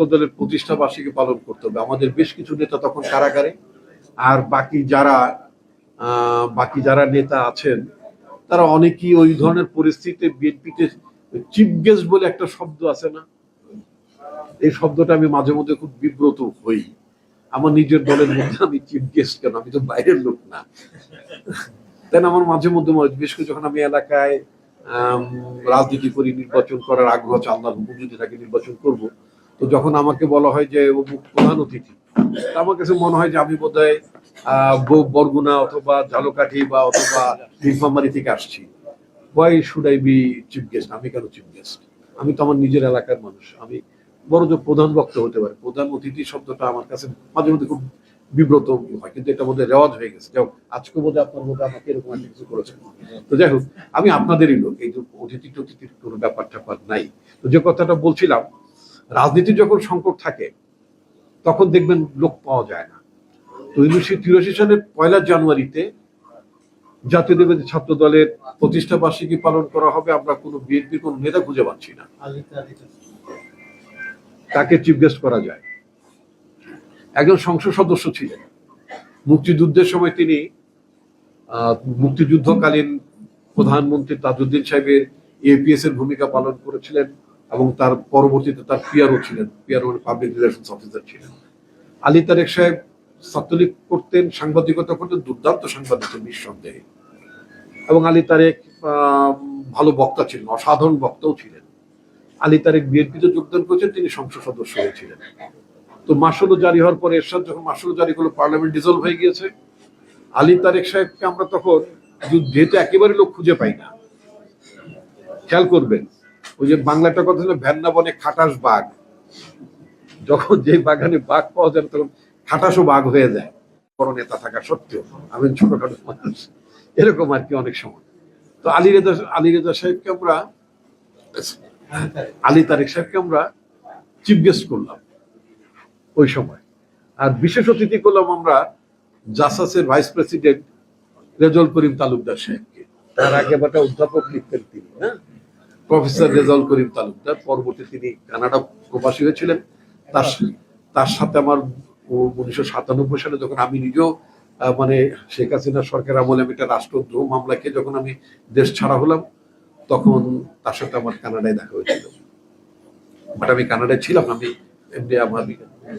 ছাত্রদলের প্রতিষ্ঠা বার্ষিকী পালন করতে হবে। আমাদের বেশ কিছু নেতা তখন কারাগারে। আর বাকি যারা বাকি যারা নেতা আছেন, তারা অনেকেই ওই ধরনের পরিস্থিতিতে বিএনপিতে চিফ গেস্ট বলে একটা শব্দ আছে না? এই শব্দটা আমি মাঝে মধ্যে খুব বিব্রত হই। আমার নিজের দলের মধ্যে আমি চিফ গেস্ট কেন? আমি তো বাইরের লোক না। তাই আমার মাঝে মধ্যে বিশেষ করে যখন আমি এলাকায় রাজনীতি করি, নির্বাচন করার আগ্রহ আছে, আল্লাহর যদি নির্বাচন করব। তো যখন আমাকে বলা হয় যে অমুক প্রধান অতিথি আমার কাছে মনে হয় যে আমি বোধহয় আহ, ব- বরগুনা অথবা ঝালকাঠি বা অথবা নীলফামারি থেকে আসছি। Why should I be chief guest আমি কেন চিফ গেস্ট আমি তো আমার নিজের এলাকার মানুষ। আমি বড় যে প্রধান বক্তা হতে পারে প্রধান অতিথি শব্দটা আমার কাছে মাঝে মধ্যে খুব বিব্রত হয় কিন্তু এটা বোধহয় রেওয়াজ হয়ে গেছে। যাও আজকে বোধহয় আপনার মধ্যে আমাকে এরকম একটা কিছু করেছেন। তো যাই হোক আমি আপনাদেরই লোক এই যে অতিথি টতিথির কোনো ব্যাপার ট্যাপার নাই। তো যে কথাটা বলছিলাম রাজনীতির যখন সংকট থাকে, তখন দেখবেন লোক পাওয়া যায় না। তো উনিশশো তিরাশি সালের পয়লা জানুয়ারিতে জাতীয় জাতীয়তাবাদী ছাত্র দলের প্রতিষ্ঠা বার্ষিকী পালন করা হবে, আমরা কোনো বিএনপির কোনো নেতা খুঁজে পাচ্ছি না। তাকে চিফ গেস্ট করা যায়। একজন সংসদ সদস্য ছিলেন। মুক্তিযুদ্ধের সময় তিনি মুক্তিযুদ্ধকালীন প্রধানমন্ত্রী তাজউদ্দিন সাহেবের এপিএস এর ভূমিকা পালন করেছিলেন। এবং তার পরবর্তীতে তার পিয়ারও ছিলেন পিয়ারও পাবলিক রিলেশনস অফিসার ছিলেন। আলী তারেক সাহেব ছাত্রলীগ করতেন, সাংবাদিকতা করতেন, দুর্দান্ত সাংবাদিক, নিঃসন্দেহে। এবং আলী তারেক ভালো বক্তা ছিলেন, অসাধারণ বক্তাও ছিলেন। আলী তারেক বিএনপিতে যোগদান করেছেন, তিনি সংসদ সদস্য হয়েছিলেন। তো মাসুলও জারি হওয়ার পরে এরশাদ, যখন মাসুল জারি করল পার্লামেন্ট ডিজলভ হয়ে গিয়েছে। আলী তারেক সাহেবকে আমরা তখন, যেহেতু একেবারে লোক খুঁজে পাই না, খেয়াল করবেন ওই যে বাংলাটা কথা হলো ভ্যান্না বনে খাটাস বাঘ। যখন যে বাগানে বাঘ পাওয়া যায়, তখন খাটাসও বাঘ হয়ে যায়। বড় নেতা থাকা সত্ত্বেও, আমি ছোটখাটো মানুষ। এরকম আর কি অনেক সময়। তো আলী রেজা আলী রেজা সাহেবকে আমরা, আলী তারেক সাহেবকে আমরা চিফ গেস্ট করলাম ওই সময়। আর বিশেষ অতিথি করলাম আমরা জাসাসের ভাইস প্রেসিডেন্ট রেজল করিম তালুকদার সাহেবকে। তার আগে বাটা অধ্যাপক লিখতেন তিনি হ্যাঁ? প্রফেসর রেজাউল করিম তালুকদার, পরবর্তী তিনি কানাডা প্রবাসী হয়েছিলেন। তার তার সাথে আমার উনিশশো সাতানব্বই সালে যখন আমি নিজেও মানে শেখ হাসিনা সরকার আমলে আমি একটা রাষ্ট্রদ্রোহ মামলাকে যখন আমি দেশ ছাড়া হলাম, তখন তার সাথে আমার কানাডায় দেখা হয়েছিল। বাট আমি কানাডায় ছিলাম, আমি এমনি আমার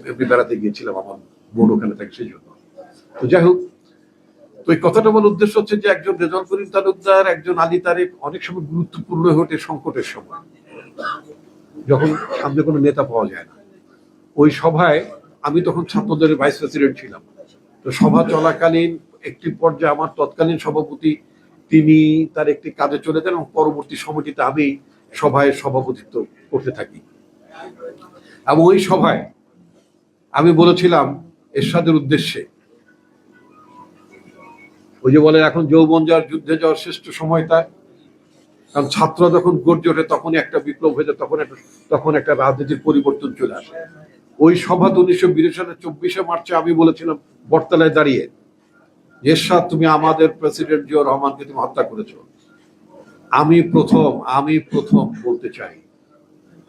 এমনি বেড়াতে গিয়েছিলাম আমার বোন ওখানে থাকে সেই জন্য। তো যাই হোক তো এই কথাটা বলার উদ্দেশ্য হচ্ছে যে একজন রেজল করিম তালুকদার, একজন আলী তারেক অনেক সময় গুরুত্বপূর্ণ হয়ে ওঠে সংকটের সময়। যখন সামনে কোনো নেতা পাওয়া যায় না। ওই সভায় আমি তখন ছাত্রদলের ভাইস প্রেসিডেন্ট ছিলাম। তো সভা চলাকালীন একটি পর্যায়ে আমার তৎকালীন সভাপতি, তিনি তার একটি কাজে চলে যান এবং পরবর্তী সময়টিতে আমি সভায় সভাপতিত্ব করতে থাকি। এবং ওই সভায় আমি বলেছিলাম, এরশাদের উদ্দেশ্যে ওই যে বলে এখন যৌবন যাওয়ার যুদ্ধে যাওয়ার শ্রেষ্ঠ সময় তার। কারণ ছাত্র যখন গর্জে ওঠে, তখনই একটা বিপ্লব হয়ে যায়, তখন একটা তখন একটা রাজনীতির পরিবর্তন চলে আসে। ওই সভা উনিশশো বিরাশি সালের চব্বিশে মার্চে আমি বলেছিলাম, বটতলায় দাঁড়িয়ে, এরশাদ, তুমি আমাদের প্রেসিডেন্ট জিয়া রহমানকে তুমি হত্যা করেছ। আমি প্রথম আমি প্রথম বলতে চাই,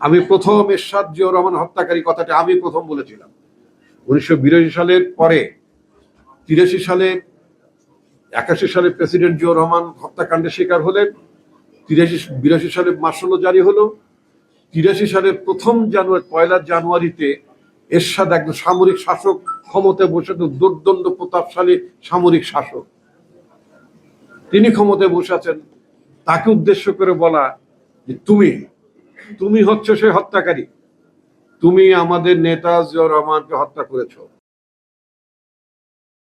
আমি প্রথম এরশাদ জিয়া রহমান হত্যাকারী কথাটা আমি প্রথম বলেছিলাম। উনিশশো বিরাশি সালের পরে, তিরাশি সালে একাশি সালে প্রেসিডেন্ট জিয়া রহমান হত্যাকাণ্ডের শিকার হলেন, তিরাশি, বিরাশি সালে মার্শাল জারি হলো, তিরাশি সালের প্রথম জানুয়ারি, পয়লা জানুয়ারিতে এরশাদ একজন সামরিক শাসক, ক্ষমতায় বসে দুর্দণ্ড প্রতাপশালী সামরিক শাসক। তিনি ক্ষমতায় বসে আছেন, তাকে উদ্দেশ্য করে বলা যে তুমি তুমি হচ্ছে সে হত্যাকারী, তুমি আমাদের নেতা জিয়া রহমানকে হত্যা করেছ।